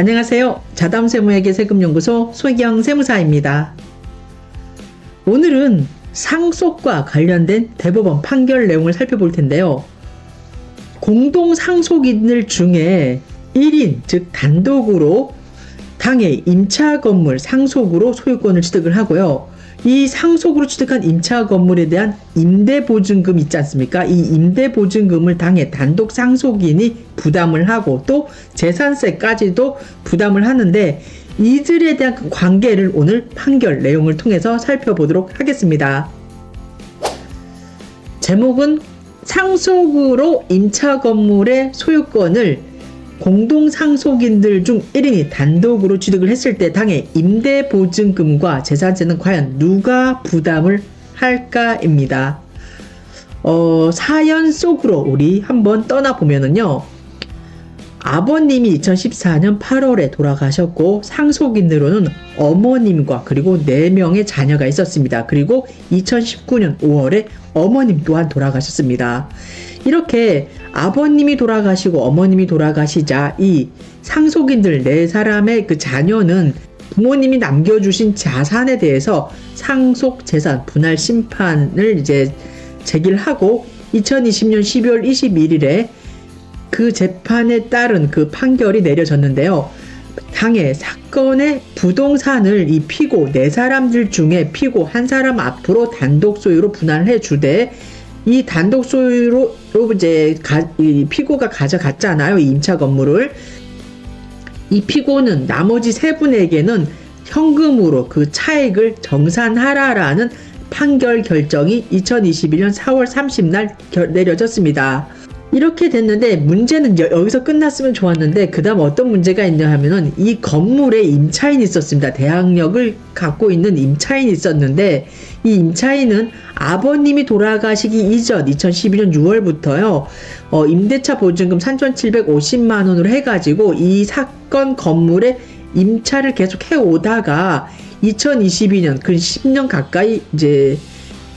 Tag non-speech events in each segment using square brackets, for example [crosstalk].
안녕하세요. 자담세무에게 세금연구소 소희경 세무사입니다. 오늘은 상속과 관련된 대법원 판결 내용을 살펴볼 텐데요. 공동 상속인들 중에 1인, 즉 단독으로 당의 임차 건물 상속으로 소유권을 취득을 하고요. 이 상속으로 취득한 임차 건물에 대한 임대보증금 있지 않습니까? 이 임대보증금을 당의 단독 상속인이 부담을 하고 또 재산세까지도 부담을 하는데 이들에 대한 그 관계를 오늘 판결 내용을 통해서 살펴보도록 하겠습니다. 제목은 상속으로 임차 건물의 소유권을 공동 상속인들 중 1인이 단독으로 취득을 했을 때 당의 임대 보증금과 재산세는 과연 누가 부담을 할까입니다. 어, 사연 속으로 우리 한번 떠나 보면은요. 아버님이 2014년 8월에 돌아가셨고 상속인으로는 어머님과 그리고 4명의 자녀가 있었습니다. 그리고 2019년 5월에 어머님 또한 돌아가셨습니다. 이렇게 아버님이 돌아가시고 어머님이 돌아가시자 이 상속인들 네 사람의 그 자녀는 부모님이 남겨주신 자산에 대해서 상속 재산 분할 심판을 이제 제기를 하고 2020년 12월 21일에 그 재판에 따른 그 판결이 내려졌는데요. 당해 사건의 부동산을 이 피고 네 사람들 중에 피고 한 사람 앞으로 단독 소유로 분할해 주되 이 단독 소유로 이제 가, 이 피고가 가져갔잖아요. 이 임차 건물을 이 피고는 나머지 세 분에게는 현금으로 그 차액을 정산하라라는 판결 결정이 2021년 4월 30날 내려졌습니다. 이렇게 됐는데 문제는 여, 기서 끝났으면 좋았는데 그 다음 어떤 문제가 있냐 하면은 이 건물에 임차인이 있었습니다. 대항력을 갖고 있는 임차인이 있었는데 이 임차인은 아버님이 돌아가시기 이전 2012년 6월부터요 어, 임대차 보증금 3,750만 원으로 해가지고 이 사건 건물에 임차를 계속 해오다가 2022년 그 10년 가까이 이제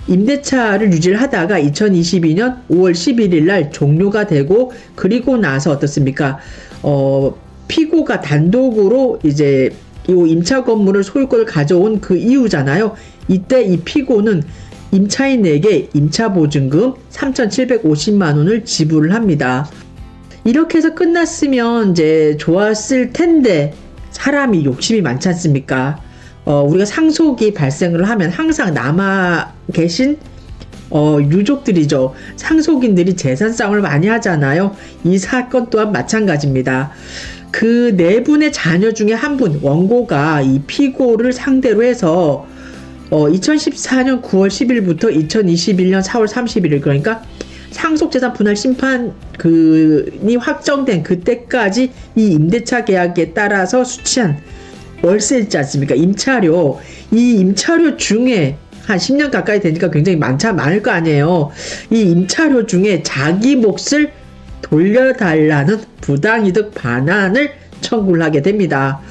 임대차를 유지를 하다가 2022년 5월 11일 날 종료가 되고 그리고 나서 어떻습니까? 어, 피고가 단독으로 이제 이 임차 건물을 소유권을 가져온 그 이유잖아요. 이때 이 피고는 임차인에게 임차 보증금 3,750만 원을 지불을 합니다. 이렇게 해서 끝났으면 이제 좋았을 텐데 사람이 욕심이 많지 않습니까? 어, 우리가 상속이 발생을 하면 항상 남아 계신 어, 유족들이죠. 상속인들이 재산 싸움을 많이 하잖아요. 이 사건 또한 마찬가지입니다. 그 네 분의 자녀 중에 한 분, 원고가 이 피고를 상대로 해서 어, 2014년 9월 10일부터 2021년 4월 31일 그러니까 상속재산 분할 심판 그이 확정된 그때까지 이 임대차 계약에 따라서 수취한 월세 있지 않습니까? 임차료. 이 임차료 중에 한 10년 가까이 되니까 굉장히 많자 많을 거 아니에요. 이 임차료 중에 자기 몫을 돌려달라는 부당이득 반환을 청구를 하게 됩니다.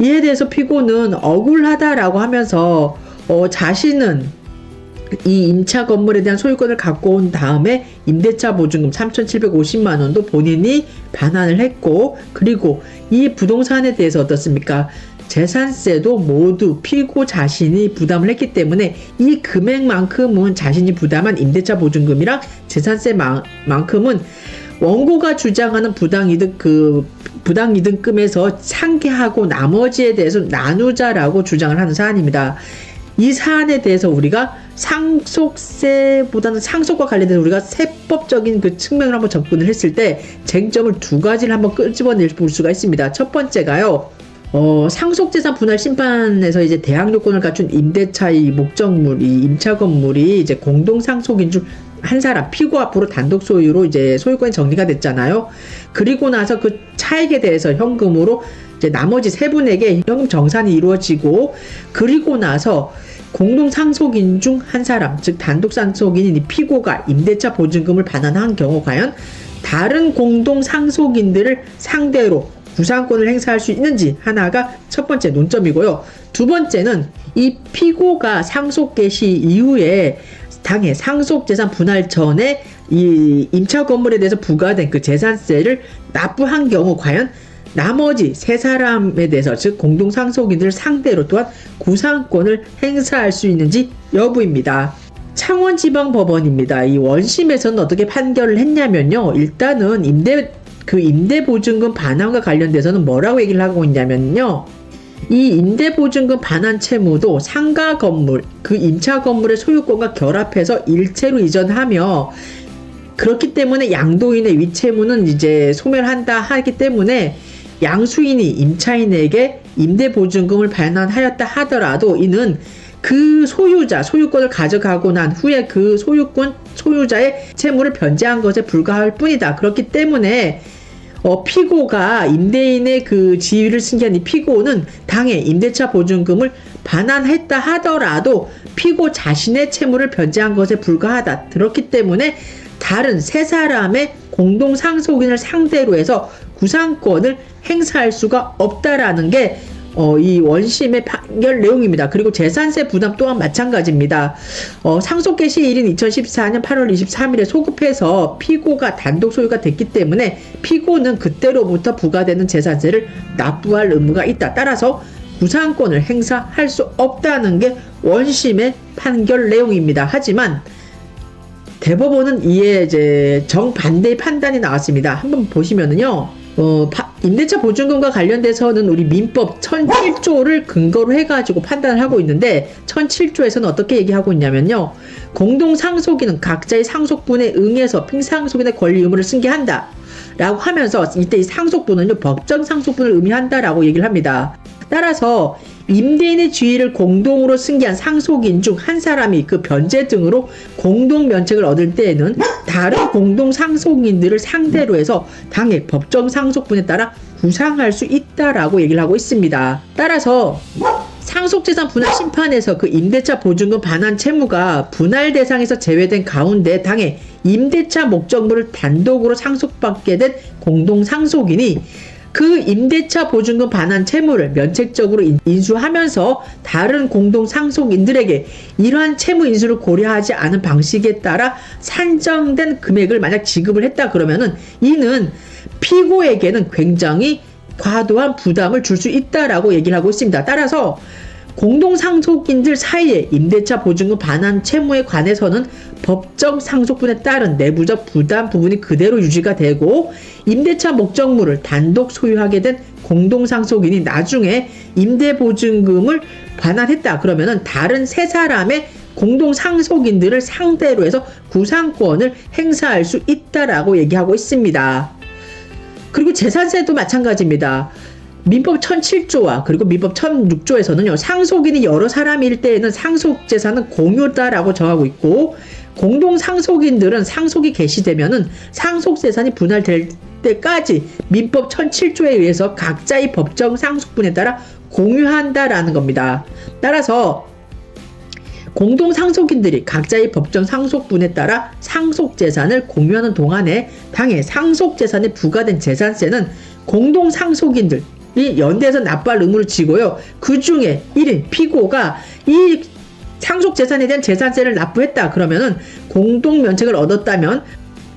이에 대해서 피고는 억울하다라고 하면서 어, 자신은 이 임차 건물에 대한 소유권을 갖고 온 다음에 임대차 보증금 3,750만 원도 본인이 반환을 했고 그리고 이 부동산에 대해서 어떻습니까? 재산세도 모두 피고 자신이 부담을 했기 때문에 이 금액만큼은 자신이 부담한 임대차 보증금이랑 재산세만큼은 원고가 주장하는 부당이득 그 부당이득금에서 상계하고 나머지에 대해서 나누자라고 주장을 하는 사안입니다. 이 사안에 대해서 우리가 상속세보다는 상속과 관련된 우리가 세법적인 그 측면을 한번 접근을 했을 때 쟁점을 두 가지를 한번 끄집어낼 볼 수가 있습니다. 첫 번째가요. 어, 상속재산 분할 심판에서 이제 대항 요건을 갖춘 임대차의 목적물, 이 임차 건물이 이제 공동 상속인 중 한 사람 피고 앞으로 단독 소유로 이제 소유권이 정리가 됐잖아요. 그리고 나서 그 차액에 대해서 현금으로 이제 나머지 세 분에게 현금 정산이 이루어지고 그리고 나서 공동 상속인 중 한 사람, 즉 단독 상속인인 이 피고가 임대차 보증금을 반환한 경우 과연 다른 공동 상속인들을 상대로 구상권을 행사할 수 있는지 하나가 첫 번째 논점이고요. 두 번째는 이 피고가 상속 개시 이후에 당해 상속 재산 분할 전에 이 임차 건물에 대해서 부과된 그 재산세를 납부한 경우 과연 나머지 세 사람에 대해서 즉 공동 상속인들 상대로 또한 구상권을 행사할 수 있는지 여부입니다. 창원지방법원입니다. 이 원심에서는 어떻게 판결을 했냐면요. 일단은 임대 그 임대보증금 반환과 관련돼서는 뭐라고 얘기를 하고 있냐면요. 이 임대보증금 반환 채무도 상가 건물, 그 임차 건물의 소유권과 결합해서 일체로 이전하며 그렇기 때문에 양도인의 위채무는 이제 소멸 한다 하기 때문에 양수인이 임차인에게 임대보증금을 반환하였다 하더라도 이는 그 소유자, 소유권을 가져가고 난 후에 그 소유권, 소유자의 채무를 변제한 것에 불과할 뿐이다. 그렇기 때문에 어, 피고가 임대인의 그 지위를 승계한 이 피고는 당해 임대차 보증금을 반환했다 하더라도 피고 자신의 채무를 변제한 것에 불과하다. 그렇기 때문에 다른 세 사람의 공동 상속인을 상대로 해서 구상권을 행사할 수가 없다라는 게 어, 이 원심의 판결 내용입니다. 그리고 재산세 부담 또한 마찬가지입니다. 어, 상속 개시일인 2014년 8월 23일에 소급해서 피고가 단독 소유가 됐기 때문에 피고는 그때로부터 부과되는 재산세를 납부할 의무가 있다. 따라서 구상권을 행사할 수 없다는 게 원심의 판결 내용입니다. 하지만 대법원은 이에 이제 정반대의 판단이 나왔습니다. 한번 보시면은요. 어, 파- 임대차 보증금과 관련돼서는 우리 민법 1007조를 근거로 해가지고 판단을 하고 있는데 1007조에서는 어떻게 얘기하고 있냐면요. 공동 상속인은 각자의 상속분에 응해서 핑상속인의 권리 의무를 승계한다. 라고 하면서 이때 이 상속분은요, 법정 상속분을 의미한다라고 얘기를 합니다. 따라서 임대인의 지위를 공동으로 승계한 상속인 중 한 사람이 그 변제 등으로 공동 면책을 얻을 때에는 다른 공동 상속인들을 상대로 해서 당해 법정 상속분에 따라 구상할 수 있다라고 얘기를 하고 있습니다. 따라서 상속재산 분할 심판에서 그 임대차 보증금 반환 채무가 분할 대상에서 제외된 가운데 당해 임대차 목적물을 단독으로 상속받게 된 공동 상속인이 그 임대차 보증금 반환 채무를 면책적으로 인- 인수하면서 다른 공동 상속인들에게 이러한 채무 인수를 고려하지 않은 방식에 따라 산정된 금액을 만약 지급을 했다 그러면은 이는 피고에게는 굉장히 과도한 부담을 줄 수 있다라고 얘기를 하고 있습니다. 따라서 공동 상속인들 사이에 임대차 보증금 반환 채무에 관해서는 법정 상속분에 따른 내부적 부담 부분이 그대로 유지가 되고 임대차 목적물을 단독 소유하게 된 공동 상속인이 나중에 임대 보증금을 반환했다 그러면은 다른 세 사람의 공동 상속인들을 상대로 해서 구상권을 행사할 수 있다라고 얘기하고 있습니다. 그리고 재산세도 마찬가지입니다. 민법 1007조와 그리고 민법 1006조에서는요, 상속인이 여러 사람일 때에는 상속 재산은 공유다라고 정하고 있고, 공동 상속인들은 상속이 개시되면은 상속 재산이 분할될 때까지 민법 1007조에 의해서 각자의 법정 상속분에 따라 공유한다라는 겁니다. 따라서 공동 상속인들이 각자의 법정 상속분에 따라 상속 재산을 공유하는 동안에 당해 상속 재산에 부과된 재산세는 공동 상속인들 이 연대해서 납부할 의무를 지고요. 그 중에 1인 피고가 이 상속 재산에 대한 재산세를 납부했다 그러면은 공동 면책을 얻었다면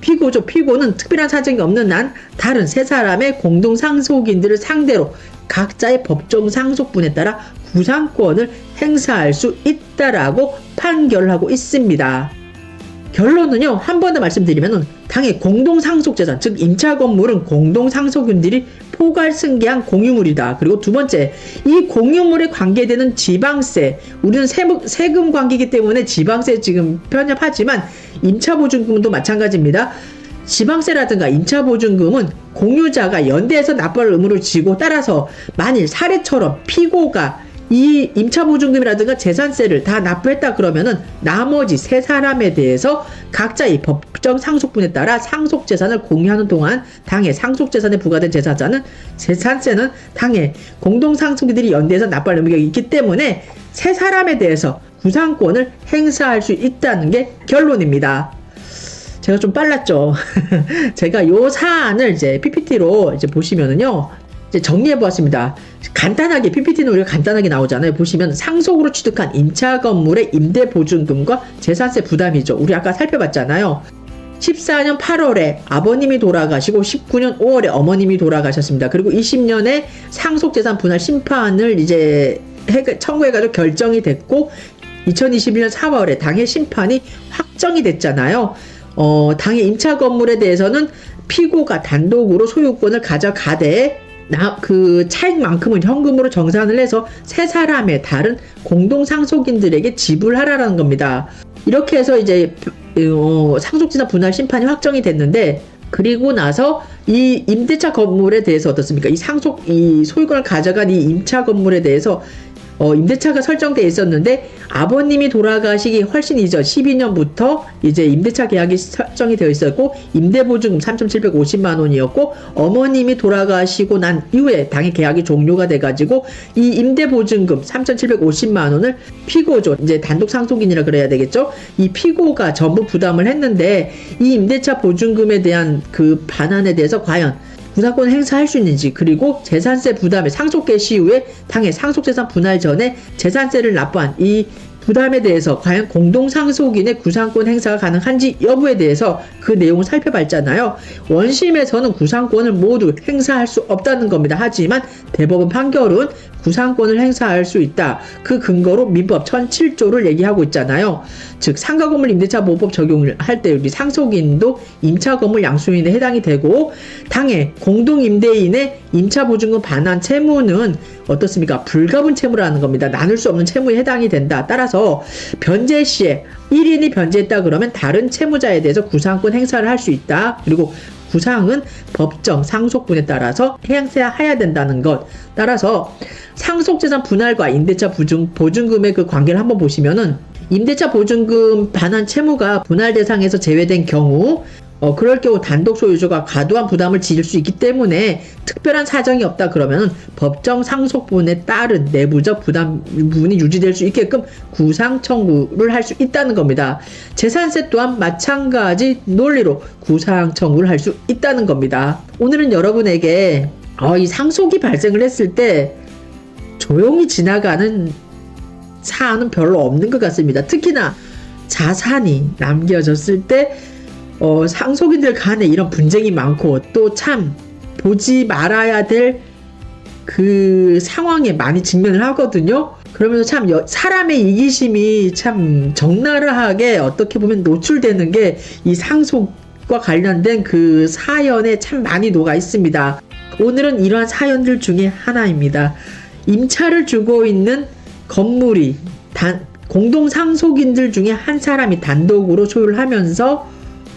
피고죠. 피고는 특별한 사정이 없는 한 다른 세 사람의 공동 상속인들을 상대로 각자의 법정 상속분에 따라 구상권을 행사할 수 있다라고 판결을 하고 있습니다. 결론은요, 한 번 더 말씀드리면은, 당의 공동 상속재산, 즉, 임차 건물은 공동 상속인들이 포괄 승계한 공유물이다. 그리고 두 번째, 이 공유물에 관계되는 지방세, 우리는 세금 관계이기 때문에 지방세 지금 편협하지만, 임차 보증금도 마찬가지입니다. 지방세라든가 임차 보증금은 공유자가 연대해서 납부할 의무를 지고 따라서 만일 사례처럼 피고가 이 임차 보증금이라든가 재산세를 다 납부했다 그러면은 나머지 세 사람에 대해서 각자의 법정 상속분에 따라 상속 재산을 공유하는 동안 당해 상속 재산에 부과된 재산자는 재산세는 당해 공동 상속인들이 연대해서 납부할 의무가 있기 때문에 세 사람에 대해서 구상권을 행사할 수 있다는 게 결론입니다. 제가 좀 빨랐죠. [laughs] 제가 요 사안을 이제 PPT로 이제 보시면은요. 이제 정리해 보았습니다. 간단하게 PPT는 우리가 간단하게 나오잖아요. 보시면 상속으로 취득한 임차 건물의 임대 보증금과 재산세 부담이죠. 우리 아까 살펴봤잖아요. 14년 8월에 아버님이 돌아가시고 19년 5월에 어머님이 돌아가셨습니다. 그리고 20년에 상속재산 분할 심판을 이제 해- 청구해가지고 결정이 됐고 2021년 4월에 당해 심판이 확정이 됐잖아요. 어, 당해 임차 건물에 대해서는 피고가 단독으로 소유권을 가져가되 나, 그 차익만큼은 현금으로 정산을 해서 세 사람의 다른 공동 상속인들에게 지불하라는 겁니다. 이렇게 해서 이제 어, 상속지산 분할 심판이 확정이 됐는데 그리고 나서 이 임대차 건물에 대해서 어떻습니까? 이 상속 이 소유권을 가져간 이 임차 건물에 대해서 어, 임대차가 설정돼 있었는데 아버님이 돌아가시기 훨씬 이전 12년부터 이제 임대차 계약이 설정이 되어 있었고 임대보증금 3,750만 원이었고 어머님이 돌아가시고 난 이후에 당의 계약이 종료가 돼가지고 이 임대보증금 3,750만 원을 피고죠 이제 단독 상속인이라 그래야 되겠죠? 이 피고가 전부 부담을 했는데 이 임대차 보증금에 대한 그 반환에 대해서 과연 구상권 행사할 수 있는지 그리고 재산세 부담의 상속 개시 이후에 당해 상속재산 분할 전에 재산세를 납부한 이 부담에 대해서 과연 공동 상속인의 구상권 행사가 가능한지 여부에 대해서 그 내용을 살펴봤잖아요. 원심에서는 구상권을 모두 행사할 수 없다는 겁니다. 하지만 대법원 판결은 구상권을 행사할 수 있다. 그 근거로 민법 1007조를 얘기하고 있잖아요. 즉 상가 건물 임대차 보호법 적용을 할 때 우리 상속인도 임차 건물 양수인에 해당이 되고 당해 공동 임대인의 임차 보증금 반환 채무는 어떻습니까? 불가분 채무라는 겁니다. 나눌 수 없는 채무에 해당이 된다. 따라서 변제 시에 1인이 변제했다 그러면 다른 채무자에 대해서 구상권 행사를 할 수 있다. 그리고 구상은 법정 상속분에 따라서 행사해야 된다는 것. 따라서 상속재산 분할과 임대차 보증, 보증금의 그 관계를 한번 보시면은 임대차 보증금 반환 채무가 분할 대상에서 제외된 경우 어, 그럴 경우 단독 소유주가 과도한 부담을 지을 수 있기 때문에 특별한 사정이 없다 그러면 법정 상속분에 따른 내부적 부담 부분이 유지될 수 있게끔 구상 청구를 할 수 있다는 겁니다. 재산세 또한 마찬가지 논리로 구상 청구를 할 수 있다는 겁니다. 오늘은 여러분에게 어, 이 상속이 발생을 했을 때 조용히 지나가는 사안은 별로 없는 것 같습니다. 특히나 자산이 남겨졌을 때 어, 상속인들 간에 이런 분쟁이 많고 또 참 보지 말아야 될 그 상황에 많이 직면을 하거든요. 그러면서 참 여- 사람의 이기심이 참 적나라하게 어떻게 보면 노출되는 게 이 상속과 관련된 그 사연에 참 많이 녹아 있습니다. 오늘은 이러한 사연들 중에 하나입니다. 임차를 주고 있는 건물이 단, 공동 상속인들 중에 한 사람이 단독으로 소유를 하면서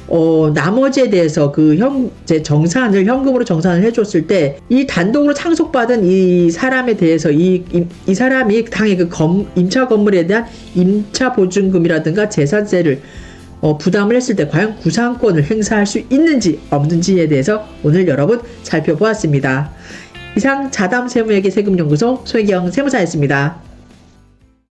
어, 나머지에 대해서 그 현, 제 정산을 현금으로 정산을 해줬을 때 이 단독으로 상속받은 이 사람에 대해서 이, 이, 이 사람이 당의 그 검, 임차 건물에 대한 임차 보증금이라든가 재산세를 어, 부담을 했을 때 과연 구상권을 행사할 수 있는지 없는지에 대해서 오늘 여러분 살펴보았습니다. 이상 자담 세무에게 세금연구소 소혜경 세무사였습니다.